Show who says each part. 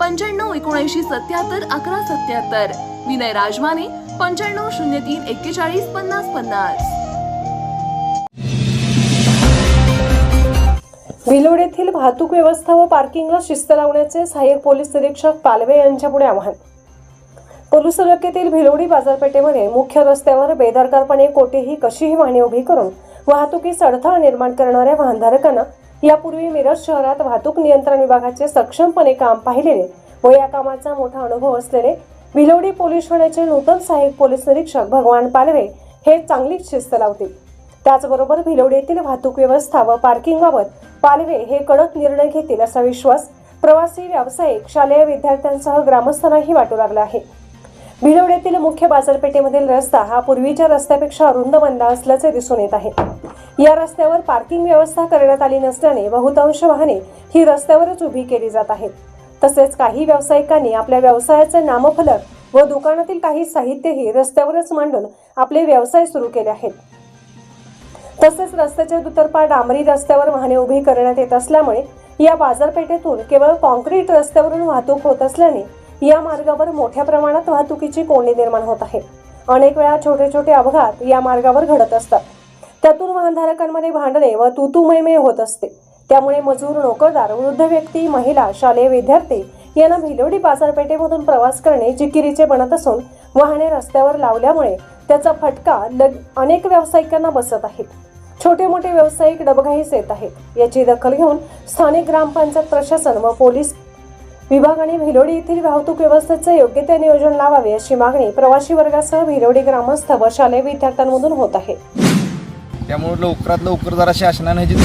Speaker 1: पंच्याण्णव एकोणऐंशी सत्याहत्तर अकरा सत्याहत्तर. विनय राजमाने पंच्याण्णव शून्य तीन एक्केचाळीस पन्नास पन्नास.
Speaker 2: भिलोड येथील वाहतूक व्यवस्था व पार्किंगला शिस्त लावण्याचे सहाय्यक पोलीस निरीक्षक पालवे यांच्यापुढे आव्हान. पोलीस तालुक्यातील भिलोडी बाजारपेठेमध्ये मुख्य रस्त्यावर बेदरकारपणे कोठेही कशीही वाहने उभी करून वाहतुकीस अडथळा निर्माण करणाऱ्या वाहनधारकांना यापूर्वी मिरज शहरात वाहतूक नियंत्रण विभागाचे सक्षमपणे काम पाहिलेले व या कामाचा मोठा अनुभव असलेले भिलोडी पोलीस ठाण्याचे नूतन सहाय्यक पोलीस निरीक्षक भगवान पालवे हे चांगलीच शिस्त लावतील. त्याचबरोबर भिलवडी येथील वाहतूक व्यवस्था व पार्किंगबाबत पालवे हे कडक निर्णय घेतील असा विश्वास प्रवासी व्यावसायिक शालेय विद्यार्थ्यांसह ग्रामस्थांनाही वाटू लागला आहे. भिलवडी येथील मुख्य बाजारपेठेमधील रस्ता हा पूर्वीच्या रस्त्यापेक्षा अरुंद बनला असल्याचे दिसून येत आहे. या रस्त्यावर पार्किंग व्यवस्था करण्यात आली नसल्याने बहुतांश वाहने ही रस्त्यावरच उभी केली जात आहेत. तसेच काही व्यावसायिकांनी आपल्या व्यवसायाचे नामफलक व दुकानातील काही साहित्यही रस्त्यावरच मांडून आपले व्यवसाय सुरू केले आहेत. तसेच रस्त्याच्या दुतर्फा डांबरी रस्त्यावर वाहने उभी करण्यात येत असल्यामुळे या बाजारपेठेतून केवळ कॉन्क्रीट रस्त्यावरून वाहतूक होत असल्याने या मार्गावर मोठ्या प्रमाणात वाहतुकीची कोंडी निर्माण होत आहे. अनेक वेळा छोटे छोटे अपघात या मार्गावर घडत असतात. त्यातून वाहनधारकांमध्ये भांडणे व तुतुमयमय होत असते. त्यामुळे मजूर नोकरदार वृद्ध व्यक्ती महिला शालेय विद्यार्थी यांना भिलवडी बाजारपेठेमधून प्रवास करणे जिकिरीचे बनत असून वाहने रस्त्यावर लावल्यामुळे त्याचा फटका लग अनेक व्यावसायिकांना बसत आहे. छोटे मोठे व्यावसायिक डबघाईस येत आहेत. याची दखल घेऊन स्थानिक ग्रामपंचायत प्रशासन व पोलीस विभागाने भिलोडी येथील वाहतूक व्यवस्थेचे योग्य ते नियोजन लावावे अशी मागणी प्रवासी वर्गासह भिलोडी ग्रामस्थ व शालेय विद्यार्थ्यांमधून होत आहे.
Speaker 3: त्यामुळे लवकरात लवकर जरा शासनानं ह्याची